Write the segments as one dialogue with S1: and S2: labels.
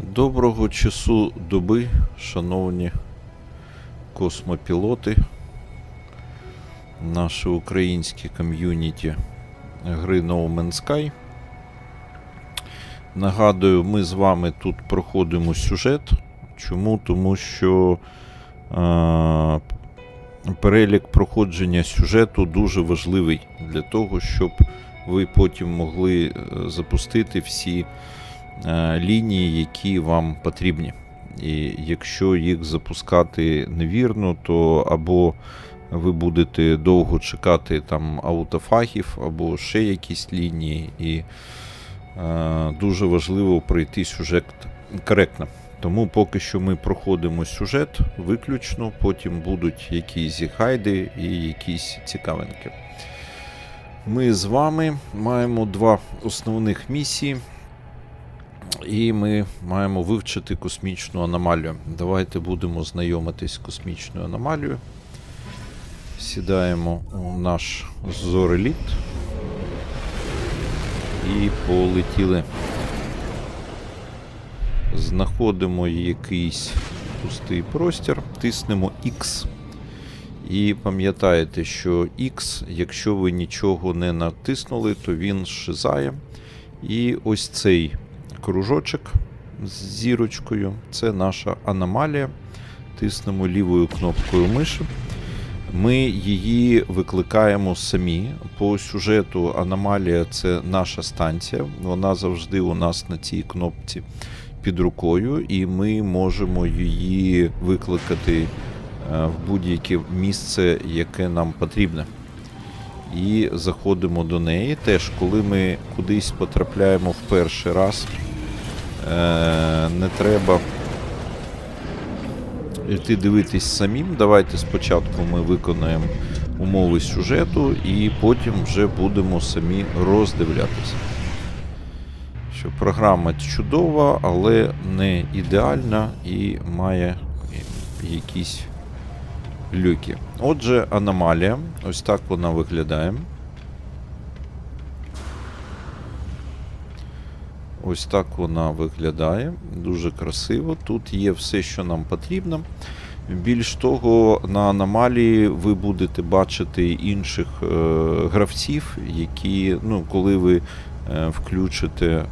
S1: Доброго часу доби, шановні космопілоти, наше українське ком'юніті гри No Man's Sky. Нагадую, ми з вами тут проходимо сюжет. Чому? Тому що е, перелік проходження сюжету дуже важливий для того, щоб ви потім могли е, запустити всі лінії, які вам потрібні. І якщо їх запускати невірно, то або ви будете довго чекати там аутофагів, або ще якісь лінії, і е, дуже важливо пройти сюжет коректно. Тому поки що ми проходимо сюжет виключно, потім будуть якісь гайди і якісь цікавинки. Ми з вами маємо два основних місії. І ми маємо вивчити космічну аномалію. Давайте будемо знайомитись з космічною аномалією. Сідаємо у наш зореліт. І полетіли. Знаходимо якийсь пустий простір, тиснемо X. І пам'ятаєте, що X, якщо ви нічого не натиснули, то він щезає. І ось цей кружочок з зірочкою це наша аномалія. Тиснемо лівою кнопкою миші. Ми її викликаємо самі. По сюжету аномалія це наша станція. Вона завжди у нас на цій кнопці під рукою, і ми можемо її викликати е, в будь-яке місце, яке нам потрібне. І заходимо до неї. Теж, коли ми кудись потрапляємо в перший раз, е, не треба йти дивитись самим. Давайте спочатку ми виконаємо умови сюжету, і потім вже будемо самі роздивлятися. Що програма чудова, але не ідеальна і має якісь люки. Отже, аномалія. Ось так вона виглядає. Ось так вона виглядає. Дуже красиво. Тут є все, що нам потрібно. Більш того, на аномалії ви будете бачити інших е, гравців, які, ну, коли ви е, включите е,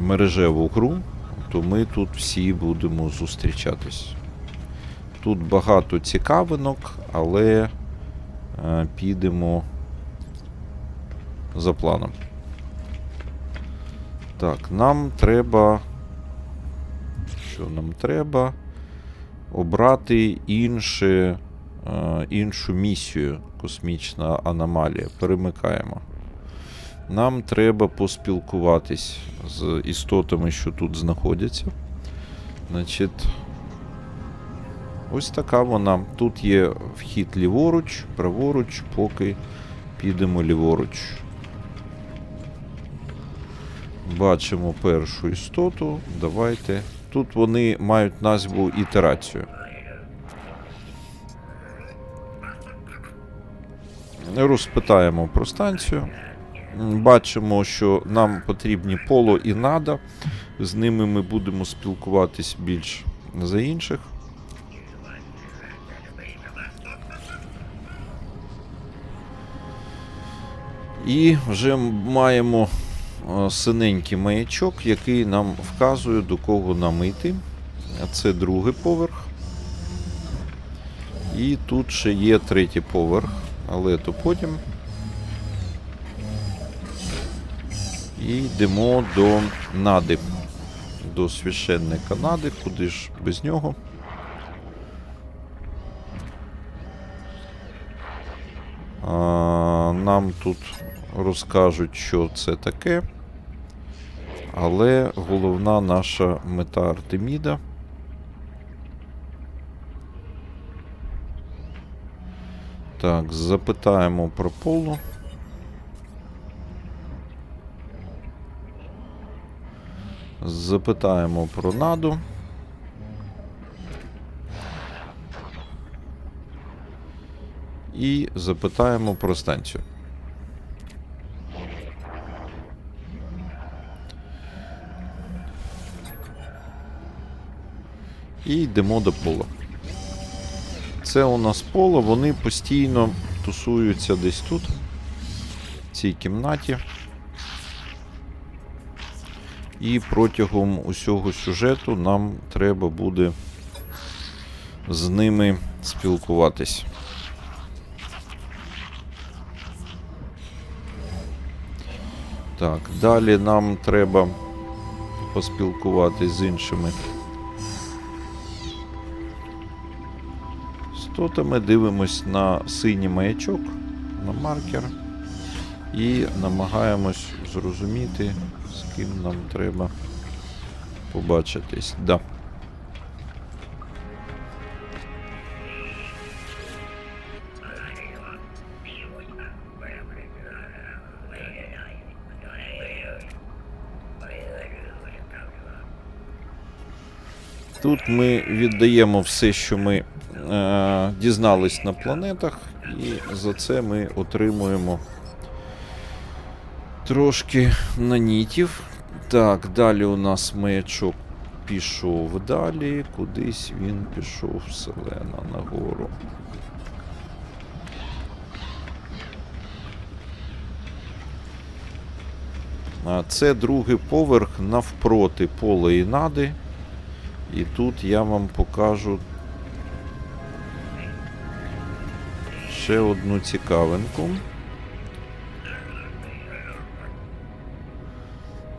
S1: мережеву гру, то ми тут всі будемо зустрічатись. Тут багато цікавинок, але е, підемо за планом. Так, нам треба. Що нам треба? Обрати інше, е, іншу місію космічна аномалія. Перемикаємо. Нам треба поспілкуватись з істотами, що тут знаходяться. Значить, ось така вона. Тут є вхід ліворуч, праворуч, поки підемо ліворуч. Бачимо першу істоту. Давайте. Тут вони мають назву ітерацію. Розпитаємо про станцію. Бачимо, що нам потрібні поло і нада. З ними ми будемо спілкуватись більш за інших. І вже маємо е, синенький маячок, який нам вказує, до кого нам йти. Це другий поверх. І тут ще є третій поверх, але то потім. І йдемо до Нади. До священника Нади, куди ж без нього. А, нам тут розкажуть, що це таке. Але головна наша мета Артеміда. Так, запитаємо про полу. Запитаємо про наду. І запитаємо про станцію. І йдемо до пола. Це у нас поло, вони постійно тусуються десь тут, в цій кімнаті. І протягом усього сюжету нам треба буде з ними спілкуватись. Так, далі нам треба поспілкуватись з іншими істотами. Дивимось на синій маячок, на маркер. І намагаємось зрозуміти, з ким нам треба побачитись. Да. Тут ми віддаємо все, що ми дізнались на планетах, і за це ми отримуємо трошки нанітів. Так, далі у нас маячок пішов далі. Кудись він пішов вселена нагору. Це другий поверх навпроти пола і нади. І тут я вам покажу ще одну цікавинку.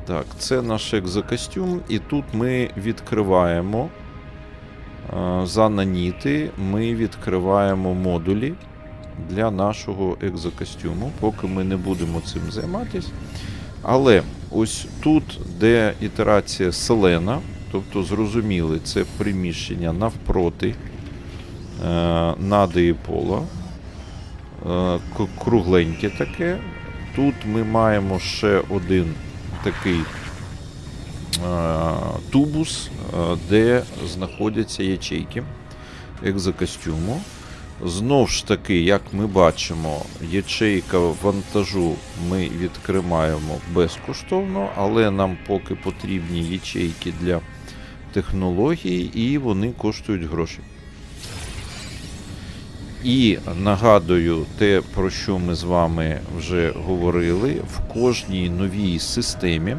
S1: Так, це наш екзокостюм, і тут ми відкриваємо е, за наніти, ми відкриваємо модулі для нашого екзокостюму, поки ми не будемо цим займатися. Але ось тут, де ітерація селена, тобто зрозуміли, це приміщення навпроти е, нади пола, кругленьке таке. Тут ми маємо ще один такий е, тубус, е, де знаходяться ячейки екзокостюму. Знов ж таки, як ми бачимо, ячейка вантажу ми відкриваємо безкоштовно, але нам поки потрібні ячейки для технологій, і вони коштують гроші. І нагадую те, про що ми з вами вже говорили, в кожній новій системі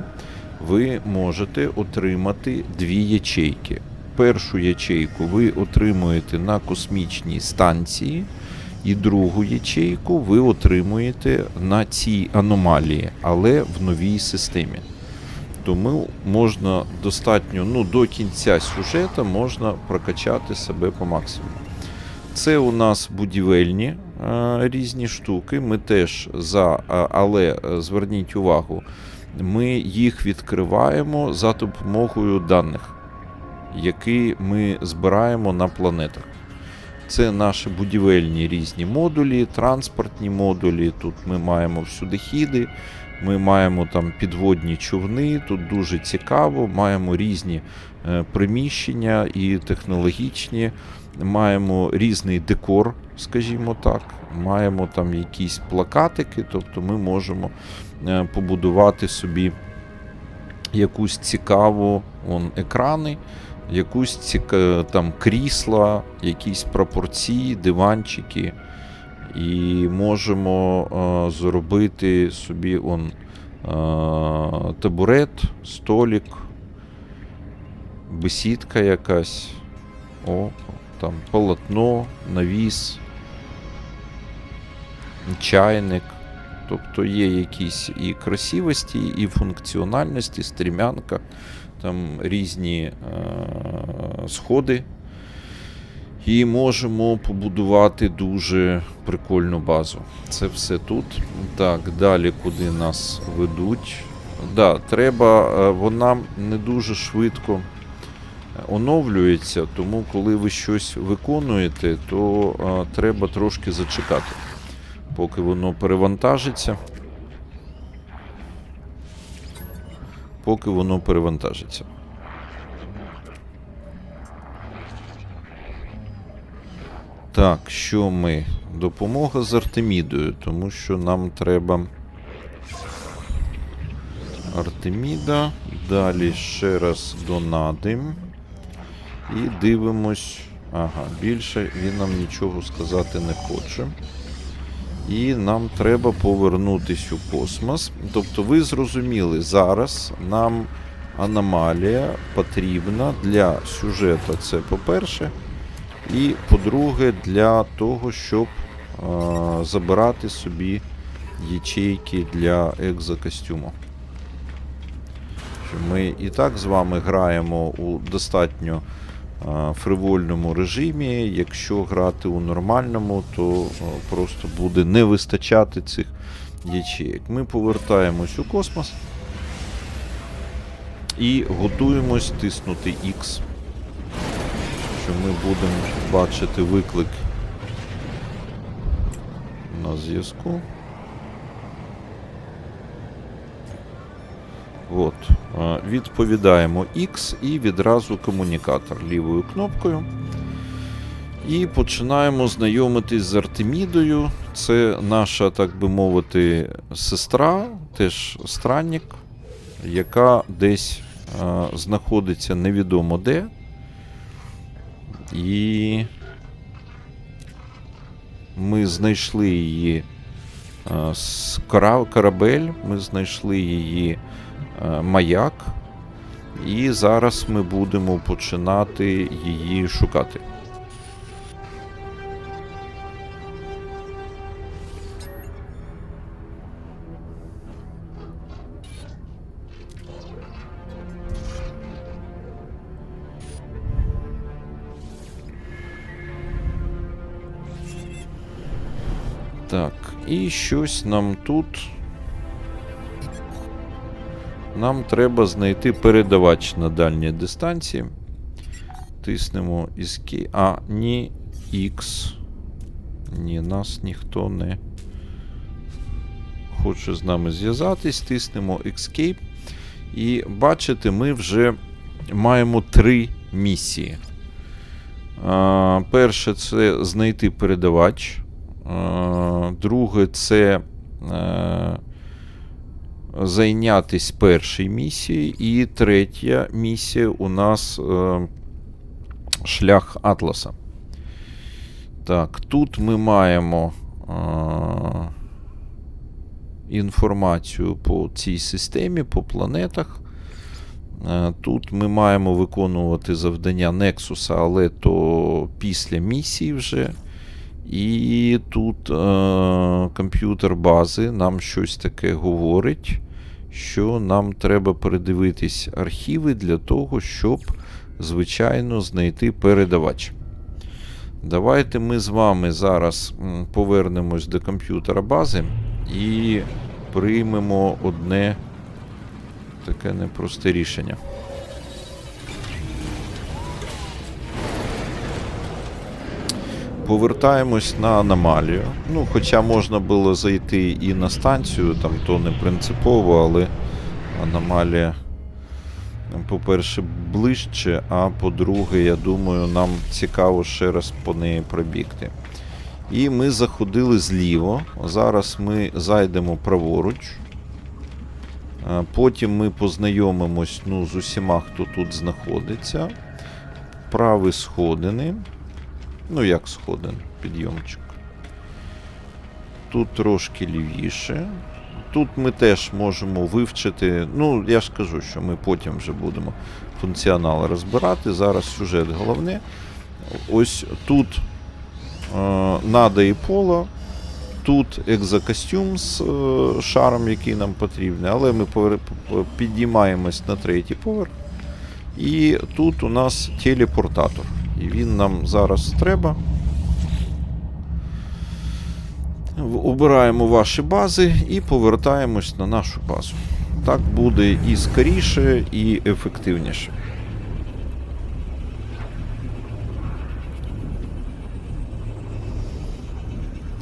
S1: ви можете отримати дві ячейки. Першу ячейку ви отримуєте на космічній станції, і другу ячейку ви отримуєте на цій аномалії, але в новій системі. Тому можна достатньо ну, до кінця сюжету можна прокачати себе по максимуму. Це у нас будівельні е, різні штуки. Ми теж за, але е, зверніть увагу, ми їх відкриваємо за допомогою даних, які ми збираємо на планетах. Це наші будівельні різні модулі, транспортні модулі. Тут ми маємо всюди хіди, ми маємо там підводні човни. Тут дуже цікаво. Маємо різні е, приміщення і технологічні. Маємо різний декор, скажімо так. Маємо там якісь плакатики, тобто ми можемо е, побудувати собі якусь цікаву он, екрани, якусь ціка, там крісла, якісь пропорції, диванчики. І можемо е, зробити собі он, е, табурет, столик, бесідка якась. О, там полотно, навіс, чайник. Тобто є якісь і красивості, і функціональності, стрімянка, там різні е- сходи. І можемо побудувати дуже прикольну базу. Це все тут. Так, далі куди нас ведуть. Да, треба, е, вона не дуже швидко оновлюється, тому коли ви щось виконуєте, то треба трошки зачекати, поки воно перевантажиться. Поки воно перевантажиться. Так, що ми? Допомога з Артемідою, тому що нам треба. Артеміда. Далі ще раз до Нади. І дивимось. Ага, більше він нам нічого сказати не хоче. І нам треба повернутись у космос. Тобто, ви зрозуміли, зараз нам аномалія потрібна для сюжету. Це по-перше. І по-друге, для того, щоб е, забирати собі ячейки для екзокостюму. Ми і так з вами граємо у достатньо фривольному режимі. Якщо грати у нормальному, то е, просто буде не вистачати цих ячеїк. Ми повертаємось у космос і готуємось тиснути X. Що ми будемо бачити виклик на зв'язку. От. Відповідаємо X і відразу комунікатор лівою кнопкою. І починаємо знайомитись з Артемідою. Це наша, так би мовити, сестра, теж странник, яка десь е, знаходиться невідомо де. І ми знайшли її е, з корабель, ми знайшли її маяк, і зараз ми будемо починати її шукати. Так, і щось нам тут. Нам треба знайти передавач на дальній дистанції. Тиснемо Escape. А, ні X. Ні, нас ніхто не хоче з нами зв'язатись. Тиснемо Escape. І бачите, ми вже маємо три місії. А, перше це знайти передавач. Е, Друге, це е, зайнятись першою місією. І третя місія у нас е, шлях Атласа. Так, тут ми маємо е, інформацію по цій системі, по планетах. Е, Тут ми маємо виконувати завдання Nexus, але то після місії вже. І тут е, комп'ютер бази нам щось таке говорить, що нам треба передивитись архіви для того, щоб, звичайно, знайти передавач. Давайте ми з вами зараз повернемось до комп'ютера бази і приймемо одне таке непросте рішення. Повертаємось на аномалію. Ну, хоча можна було зайти і на станцію, там то не принципово, але аномалія, по-перше, ближче, а по-друге, я думаю, нам цікаво ще раз по неї пробігти. І ми заходили зліво. Зараз ми зайдемо праворуч. Е, Потім ми познайомимось ну, з усіма, хто тут знаходиться. Праві сходини. Ну, як сходин, підйомчик. Тут трошки лівіше. Тут ми теж можемо вивчити. Ну, я ж кажу, що ми потім вже будемо функціонал розбирати. Зараз сюжет головне. Ось тут е, Нада і Поло. Тут екзокостюм з е, шаром, який нам потрібний, але ми підіймаємось на третій поверх. І тут у нас телепортатор. І він нам зараз треба. Обираємо ваші бази і повертаємось на нашу базу. Так буде і скоріше, і ефективніше.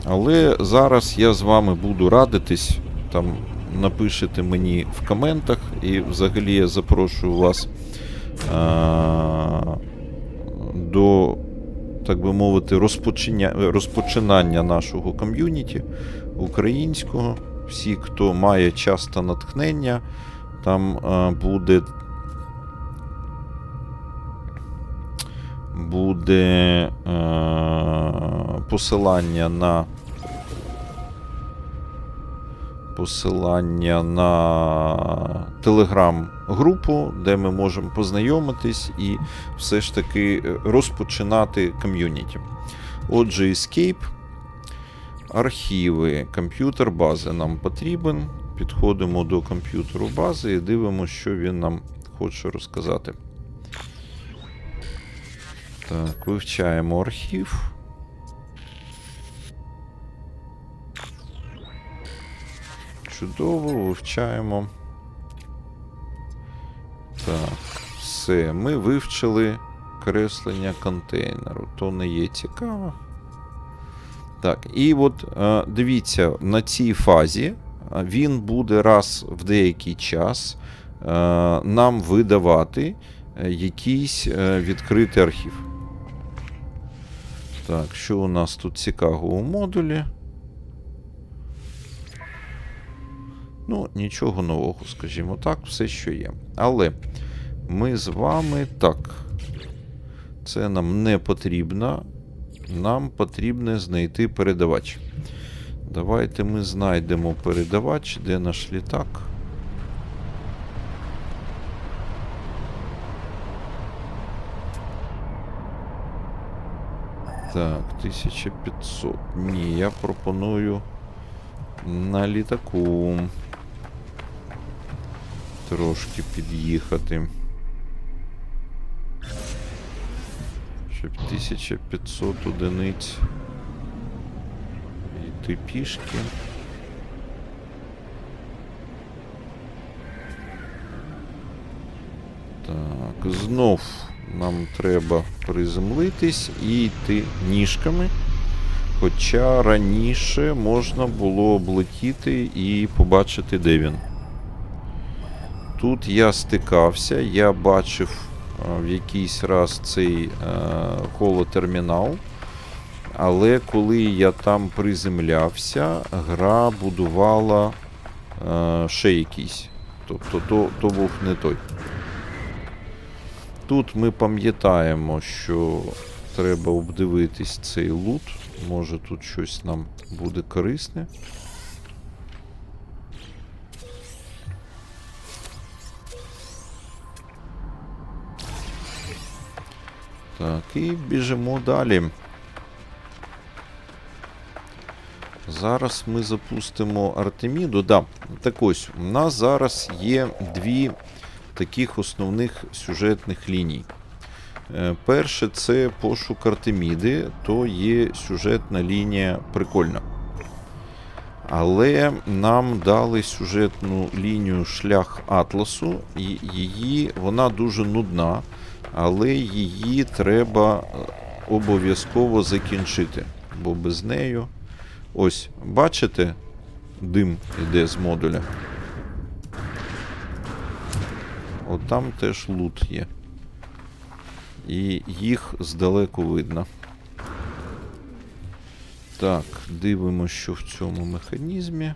S1: Але зараз я з вами буду радитись. Там напишете мені в коментах, і взагалі я запрошую вас а, до, так би мовити, розпочиня, розпочинання нашого ком'юніті українського. Всі, хто має час та натхнення, там а, буде буде е, посилання на. Посилання на телеграм-групу, де ми можемо познайомитись і все ж таки е, розпочинати ком'юніті. Отже, Escape, архіви, комп'ютер бази нам потрібен. Підходимо до комп'ютеру бази і дивимося, що він нам хоче розказати. Так, вивчаємо архів. Чудово, вивчаємо. Так, все. Ми вивчили креслення контейнеру. То не є цікаво. Так, і от е, дивіться, на цій фазі е, він буде раз в деякий час е, нам видавати якийсь відкритий архів. Так, що у нас тут цікавого у модулі? Ну, нічого нового, скажімо так, все, що є. Але ми з вами так. Це нам не потрібно. Нам потрібно знайти передавач. Давайте ми знайдемо передавач, де наш літак. Так, 1500. Ні, я пропоную на літаку трошки під'їхати. Щоб 1500 одиниць йти пішки. Так, знов нам треба приземлитись і йти ніжками. Хоча раніше можна було облетіти і побачити, де він. Тут я стикався, я бачив в якийсь раз цей колотермінал. Але коли я там приземлявся, гра будувала ще якийсь. Тобто то, то був не той. Тут ми пам'ятаємо, що треба обдивитись цей лут. Може тут щось нам буде корисне. Так, і біжимо далі. Зараз ми запустимо Артеміду. Да, так ось, у нас зараз є дві таких основних сюжетних ліній. Е, Перше це пошук Артеміди, то є сюжетна лінія прикольна. Але нам дали сюжетну лінію шлях Атласу, і її вона дуже нудна, але її треба е, обов'язково закінчити. Бо без нею. Ось, бачите, дим йде з модуля. От там теж лут є. І їх здалеку видно. Так, дивимося, що в цьому механізмі.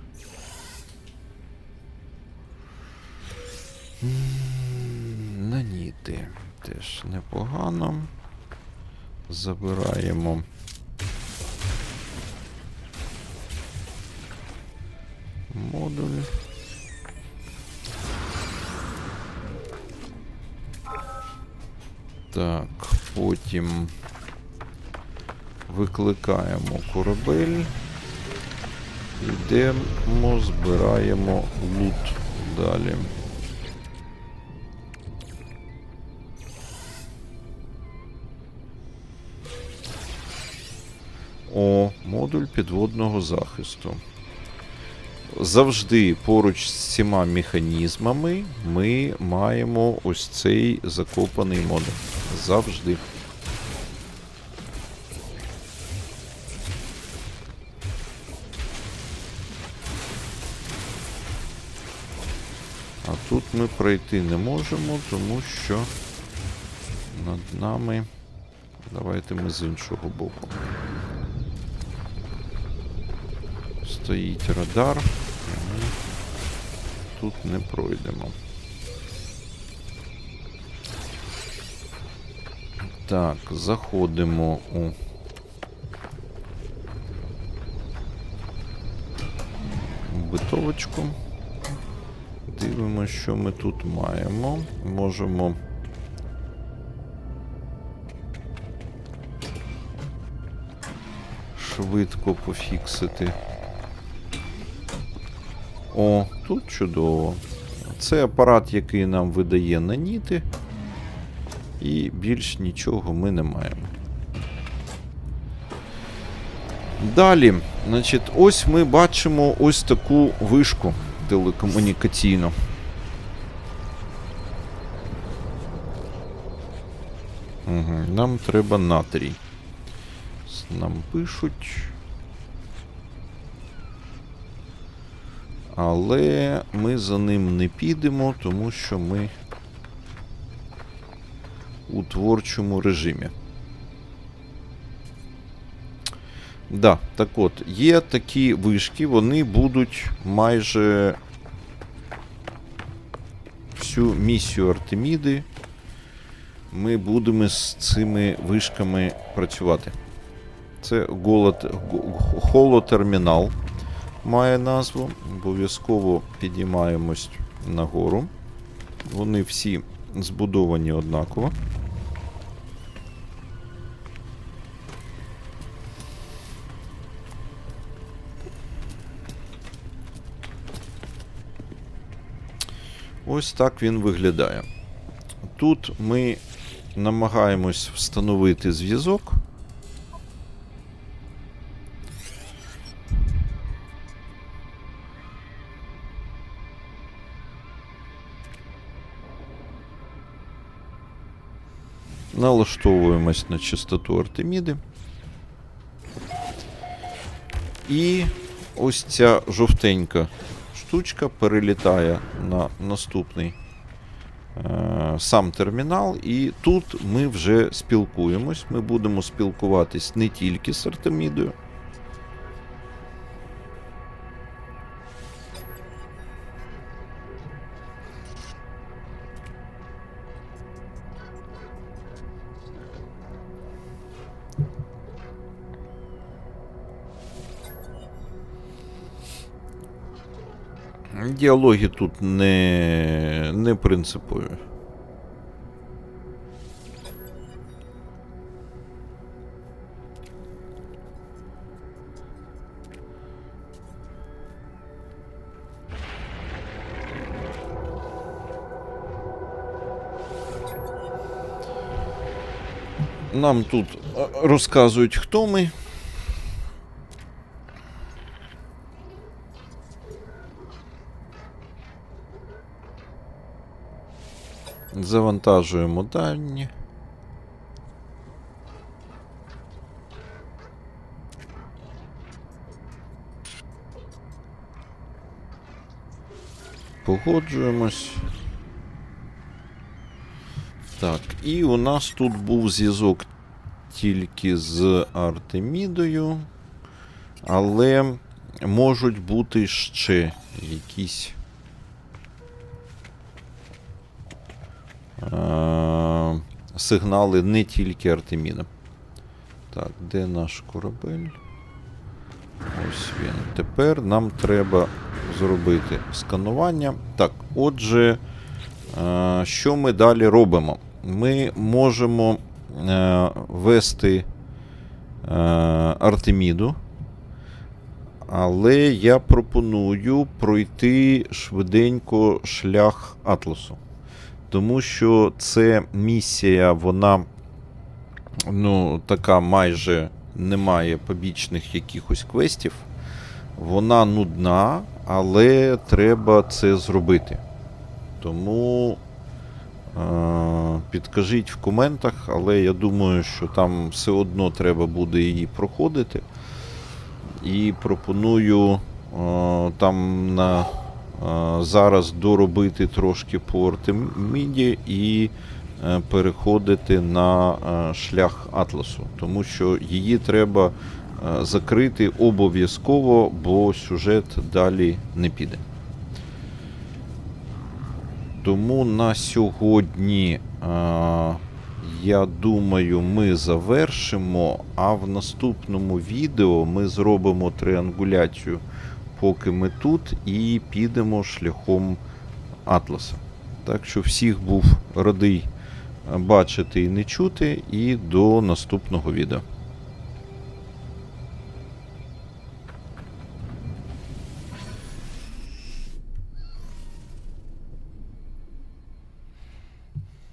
S1: Наніти теж непогано. Забираємо. Модуль. Так, потім викликаємо корабель. Йдемо, збираємо лут далі. О, модуль підводного захисту. Завжди поруч з цими механізмами ми маємо ось цей закопаний модуль. Завжди. А тут ми пройти не можемо, тому що над нами. Давайте ми з іншого боку. Стоїть радар. тут не пройдемо. Так, заходимо у. Битовочку. Дивимося, що ми тут маємо. Можемо. Швидко пофіксити. О, тут чудово. Це апарат, який нам видає наніти. І більш нічого ми не маємо. Далі, значить, ось ми бачимо ось таку вишку телекомунікаційну. Угу, нам треба натрій. Нам пишуть. Але ми за ним не підемо, тому що ми у творчому режимі. Да, так от, є такі вишки, вони будуть майже всю місію Артеміди. Ми будемо з цими вишками працювати. Це голод, го- холотермінал має назву. Обов'язково підіймаємось нагору. Вони всі збудовані однаково. Ось так він виглядає. Тут ми намагаємось встановити зв'язок. Налаштовуємось на частоту Артеміди. І ось ця жовтенька штучка перелітає на наступний е, сам термінал. І тут ми вже спілкуємось. Ми будемо спілкуватись не тільки з Артемідою. Діалоги тут не, не принципові. Нам тут е, розказують, хто ми. Завантажуємо дані. Погоджуємось. Так, і у нас тут був зв'язок тільки з Артемідою, але можуть бути ще якісь. е, сигнали не тільки Артеміда. Так, де наш корабель? Ось він. Тепер нам треба зробити сканування. Так, отже, е, що ми далі робимо? Ми можемо е, вести е, Артеміду. Але я пропоную пройти швиденько шлях Атласу. Тому що це місія, вона ну, така майже не має побічних якихось квестів. Вона нудна, але треба це зробити. Тому е- підкажіть в коментах, але я думаю, що там все одно треба буде її проходити. І пропоную е- там на зараз доробити трошки по Артеміді і е, переходити на е, шлях Атласу, тому що її треба е, закрити обов'язково, бо сюжет далі не піде. Тому на сьогодні е, я думаю, ми завершимо, а в наступному відео ми зробимо триангуляцію, поки ми тут, і підемо шляхом Атласа. Так що всіх був радий бачити і не чути, і до наступного відео.